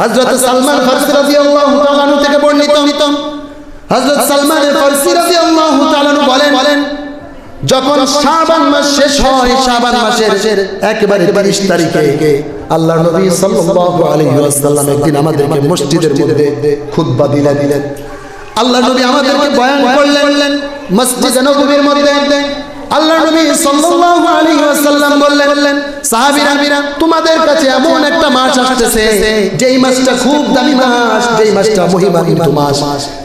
হযরত সালমান ফারসি রাদিয়াল্লাহু তাআলা থেকে বর্ণিত। হযরত সালমান ফারসি রাদিয়াল্লাহু তাআলা বলেন বলেন যখন শাবান মাস শেষ হয় শাবান মাসের একেবারে 30 তারিখে আল্লাহ নবী সাল্লাল্লাহু আলাইহি ওয়াসাল্লাম একদিন আমাদেরকে মসজিদের মধ্যে খুতবা দিলেন। দিলেন। আল্লাহ নবী আমাদেরকে বয়ান করলেন মসজিদে নববীর মধ্যে আল্লাহ নবী সাল্লাল্লাহু আলাইহি ওয়াসাল্লাম বললেন, সাহাবীরা, তোমাদের কাছে এমন একটা মাস আসতেছে, যেই মাছটা খুব দামি মাছ, যেই মাসটা মহিমান্বিত মাস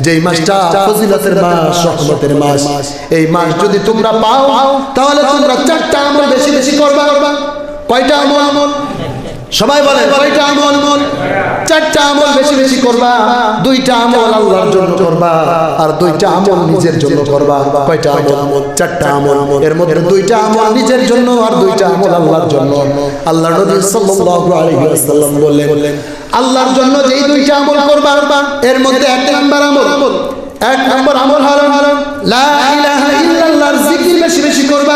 যেই মাছটা ফজিলতের মাস রহমতের মাস এই মাছ যদি তোমরা পাও, তাহলে তোমরা চারটা আমল বেশি বেশি করবা। কয়টা আমল? আমল সবাই বলে কয়টা আমল আমল? চারটা আমল বেশি বেশি করবা, দুইটা আমল আল্লাহর জন্য করবা, আর দুইটা আমল নিজের জন্য করবা। কয়টা আমল? চারটা আমল। এর মধ্যে দুইটা আমল নিজের জন্য আর দুইটা আমল আল্লাহর জন্য। আল্লাহ নবী সাল্লাল্লাহু আলাইহি ওয়াসাল্লাম বললেন, আল্লাহর জন্য যেই দুইটা আমল করবা, এর মধ্যে এক নাম্বার আমল। এক নাম্বার আমল হলো, লা ইলাহা ইল্লাল্লাহর জিকির বেশি বেশি করবা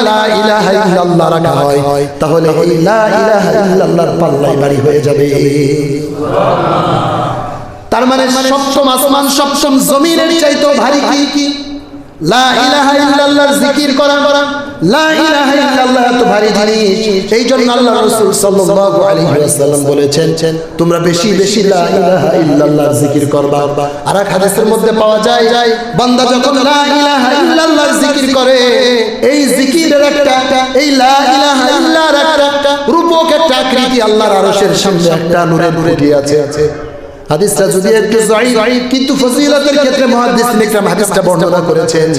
হয় যাবে। তার মানে সপ্তম আসমান সপ্তম জমিনের চাইতো ভারী কি? আল্লাহ পাওয়া যায় জিকির করে, এই একটা রূপক একটা আকৃতি আল্লাহর আরশের সামনে একটা নূরের ফুটি আছে আছে। হাদিসটা যদি একটু যায়ীফ কিন্তু ফজিলতের ক্ষেত্রে মুহাদ্দিস ইকরাম হাদিসটা বর্ণনা করেছেন।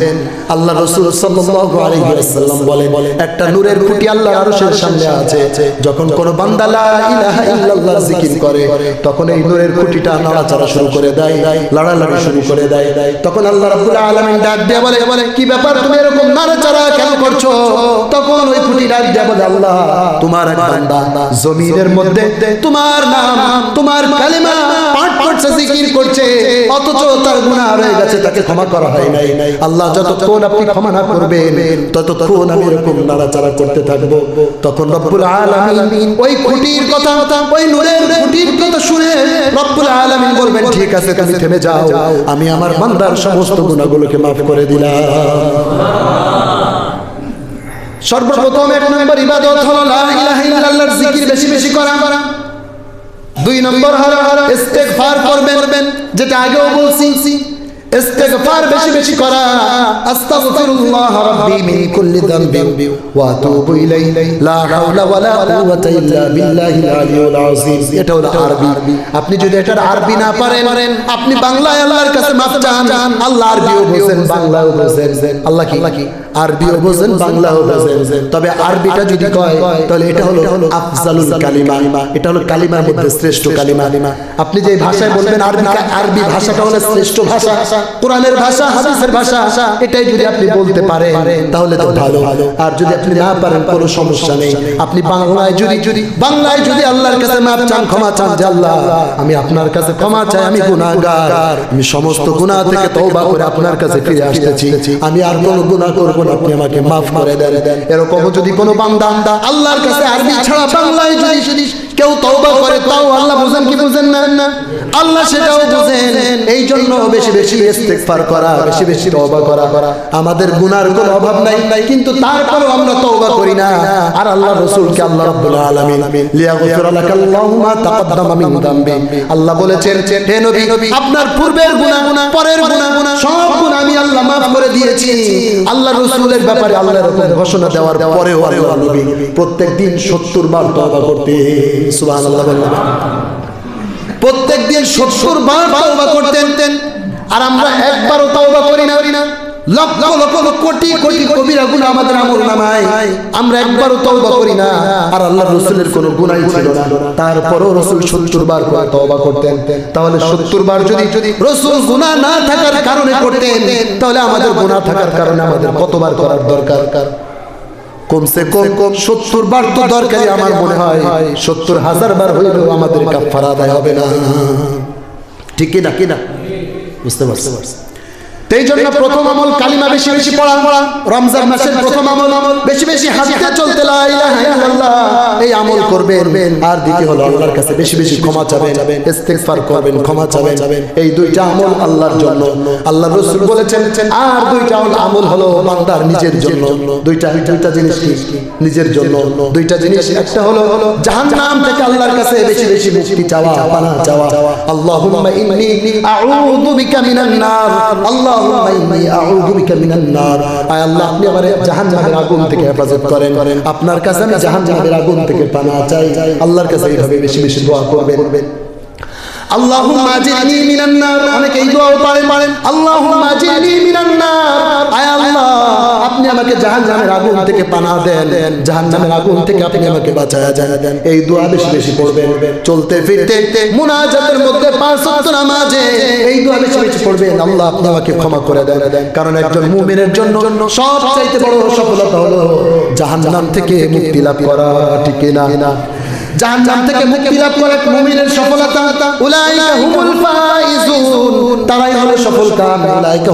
আল্লাহ রাসূল সাল্লাল্লাহু আলাইহি ওয়াসাল্লাম বলে একটা নূরের ফুটি আল্লাহর আরশের সামনে আছে। যখন কোন বান্দা লা ইলাহা ইল্লাল্লাহ জিকির করে তখন এই নূরের ফুটিটা নাড়াচাড়া শুরু করে দেয় লাড়ালাড়ি শুরু করে দেয়। তখন আল্লাহ রাব্বুল আলামিন ডাক দিয়ে বলে বলে কি ব্যাপার? তুমি এরকম নাড়াচাড়া কেন করছ? তখন ওই ফুটি ডাক দিয়ে বলে আল্লাহ তোমার এক বান্দা জমিনের মধ্যে তোমার নাম তোমার কালিমা পাঠ করছে জিকির করছে অথচ তার গুনাহ রয়ে গেছে তাকে ক্ষমা করা হয় নাই। আল্লাহ যতক্ষণ আপনি ক্ষমা না করবেন ততক্ষণ আমি এরকম নাড়াচাড়া করতে থাকব। তখন রব্বুল আলামিন ওই খুঁটির কথা ওই নূরের খুঁটির কথা শুনে রব্বুল আলামিন বলবেন ঠিক আছে তুমি থেমে যাও। আমি আমার বান্দার সমস্ত গুনাহগুলোকে মাফ করে দিলাম। সর্বপ্রথম এক নম্বর ইবাদত হলো লা ইলাহা ইল্লাল্লাহর জিকির বেশি বেশি করা। দুই নম্বর হলো ইস্তেগফার করবেন, যেটা আগেও বলছি। ইস্তেগফার বেশি বেশি করা, আস্তাগফিরুল্লাহ রাব্বি মিন কুল্লি যামবি ওয়া আতুবু ইলাইহি। লা হাওলা ওয়ালা কুওয়াতা ইল্লা বিল্লাহিল আলিয়্যিল আযীম। এটা হলো আরবি। আপনি যদি এটার আরবি না পারেন, আপনি বাংলায় আল্লাহর কাছে মাফ চান, আল্লাহ আরবিও বোঝেন বাংলাও বোঝেন আল্লাহ কি? আরবিও বোঝেন বাংলাও বোঝেন। তবে আরবিটা যদি কয়, তাহলে এটা হলো আফজালুল কালিমা। এটা হলো কালিমার মধ্যে শ্রেষ্ঠ কালিমা। আপনি যে ভাষায় বলবেন আরবি আরবি ভাষাটা হলো শ্রেষ্ঠ ভাষা। কোরআনের ভাষা, হাদিসের ভাষা, এটাই যদি আপনি বলতে পারেন, তাহলে তো ভালো। আর যদি আপনি না পারেন, কোনো সমস্যা নেই। আপনি বাংলায় যদি যদি বাংলায় যদি আল্লাহর কাছে মাপ চান, ক্ষমা চান, যে আল্লাহ, আমি আপনার কাছে ক্ষমা চাই, আমি গুনাহগার। আমি সমস্ত গুনাহ থেকে তওবা করে আপনার কাছে ফিরে আসতেছি। আমি আর কোনো গুনাহ করব না, আপনি আমাকে মাফ করে দেন। এরকম যদি কোনো বান্দা আল্লাহর কাছে আরবি ছাড়া বাংলায় যদি কেউ তওবা করে, তাও আল্লাহ বুঝেন কি বুঝেন না? আল্লাহ সেটাও বুঝেন। এই জন্য বেশি বেশি ইস্তেগফার করা বেশি বেশি তওবা করা। আমাদের গুনার কোনো অভাব নাই কিন্তু তারপরেও আমরা তওবা করি না। আর আল্লাহ রাসূলকে আল্লাহ রাব্বুল আলামিন লিয়াগফির লাকাল্লাহু মা তাকদ্দামা মিন দামবি। আল্লাহ বলেছেন হে নবী আপনার পূর্বের গুনাহ পরের গুনাহ সব গুনাহ আমি আল্লাহ maaf করে দিয়েছি। আল্লাহ রাসূলের ব্যাপারে আল্লাহ এরকম ঘোষণা দেওয়ার পরেও আল্লাহ নবী প্রত্যেক দিন 70 বার তওবা করতে সুবহানাল্লাহ বললেন প্রত্যেক দিন সত্তর বার তওবা করতেন। আর আমরা একবারও তওবা করি না। লক্ষ লক্ষ কোটি কোটি কবিরা গুনাহ আমাদের আমল নামায়। আমরা একবারও তওবা করি না। আর আল্লাহ রসুলের কোনো গুনাই ছিল না। তারপরও রসুল সত্তর বার করে তওবা করতেন। তাহলে সত্তর বার যদি যদি রসুল না থাকার কারণে করতেন তাহলে আমাদের থাকার কারণে আমাদের কতবার করার দরকার? কমসে কম সত্তর বার তো দরকারি আমার মনে হয়। সত্তর হাজার বার হইলেও আমাদের কাফারা আদায় হবে না। ঠিক কি না কি না বুঝতে পারছি। এই জন্য প্রথম আমল কালিমা বেশি বেশি পড়া। পড়া। রমজান মাসের প্রথম আমল। বেশি বেশি চলতে এই আমল করবেন। আর দ্বিতীয় হলো আল্লাহর কাছে বেশি বেশি ক্ষমা চাবেন। ইস্তেগফার করবেন ক্ষমা চাবেন। এই দুইটা আমল আল্লাহর জন্য। আল্লাহ রাসূল বলেছেন আর দুইটা আমল হলো বান্দার নিজের জন্য। দুইটা দুইটা জিনিস কি? নিজের জন্য। দুইটা জিনিস একটা হলো জাহান্নাম থেকে আল্লাহর কাছে বেশি বেশি মুক্তি চাওয়া পানা চাওয়া আল্লাহুম্মা ইন্নী আউযু বিকা মিনান নার আল্লাহুম্মা ইন্নী আউযু বিকা মিনান নার আয় আল্লাহ আপনি আমারে জাহান্নামের আগুন থেকে হেফাজত করেন আপনার কাছে আমি জাহান্নামের আগুন থেকে পানা চাই আল্লাহর কাছে এইভাবে বেশি বেশি দোয়া করবেন আল্লাহুম্মা আজিরনি মিনান নার অনেকে এই দোয়াও পারেন আল্লাহুম্মা আজিরনি মিনান নার আল্লাহ আমাকে জাহান্নামের আগুন থেকে পানা দেন। জাহান্নামের আগুন থেকে আপনি আমাকে বাঁচায়া দেন এই দোয়া বেশি বেশি পড়বেন। চলতে ফিরতে মুনাজাতের মধ্যে পাঁচ ওয়াক্ত নামাজে এই দোয়া বেশি বেশি পড়বেন। আল্লাহ আপনি আমাকে ক্ষমা করে দেন। কারণ একজন মুমিনের জন্য সবচাইতে বড় সফলতা হলো জাহান্নাম থেকে মুক্তি লাভ করা, ঠিক না? জাহান্নাম থেকে মুক্তি লাভ করে মুমিনের সফলতা। উলাইকা হুমুল ফাইজুন। তারাই হলো সফল কাম উলাইকা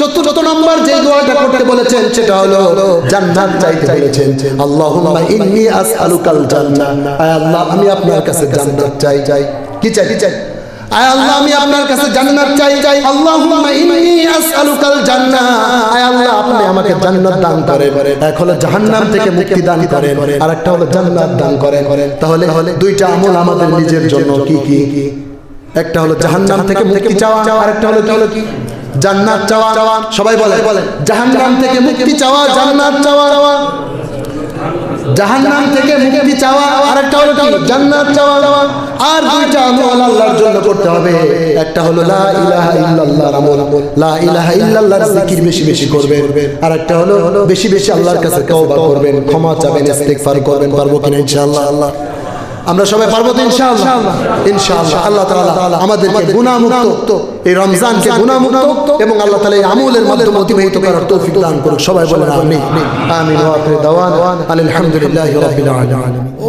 চতুর্থ নম্বর যে দোয়াটা করতে সেটা হলো জান্নাত চাইতে বলেছেন। আল্লাহুম্মা ইন্নী আসআলুকাল জান্নাহ। আয় আল্লাহ, আমি আপনার কাছে জান্নাত চাই চাই কি চাই। কি চাই? আয় আল্লাহ, আমি আপনার কাছে জান্নাত চাই চাই। আল্লাহুম্মা ইন্নী আসআলুকাল জান্নাহ। আয় আল্লাহ আমাকে জান্নাত দান করেন। এক হলো জাহান্নাম থেকে মুক্তি দান করেন আর একটা হলো জান্নাত দান করেন। তাহলে দুইটা আমল আমাদের নিজের জন্য কি কি? একটা হলো জাহান্নাম থেকে মুক্তি চাওয়া আর একটা হলো কি? হলো কি জান্নাত চাওয়া। সবাই বলে বলে জাহান্নাম থেকে মুক্তি চাওয়া, জান্নাত চাওয়া। জাহান্নাম থেকে মুক্তি চাওয়া আরেকটা হলো কি? জান্নাত চাওয়া। আর দুইটা আমল আল্লাহর জন্য করতে হবে। একটা হলো লা ইলাহা ইল্লাল্লাহর আমল। লা ইলাহা ইল্লাল্লাহর জিকির বেশি বেশি করবেন। আর একটা হলো বেশি বেশি আল্লাহর কাছে তওবা করবেন। ক্ষমা চাবেন ইস্তিগফার করবেন পারব কিনা ইনশাআল্লাহ। আল্লাহ আমরা সবাই পারব তো ইনশাআল্লাহ? ইনশাআল্লাহ। আল্লাহ তাআলা আমাদেরকে গুনাহমুক্ত এই রমজানকে গুনাহমুক্ত এবং আল্লাহ তাআলা এই আমলের মাধ্যমে অতিবাহিত করার তৌফিক দান করুক। সবাই বলেন আমিন। আমিন। ওয়া আখির দাওয়ান। আলহামদুলিল্লাহি রাব্বিল আলামিন।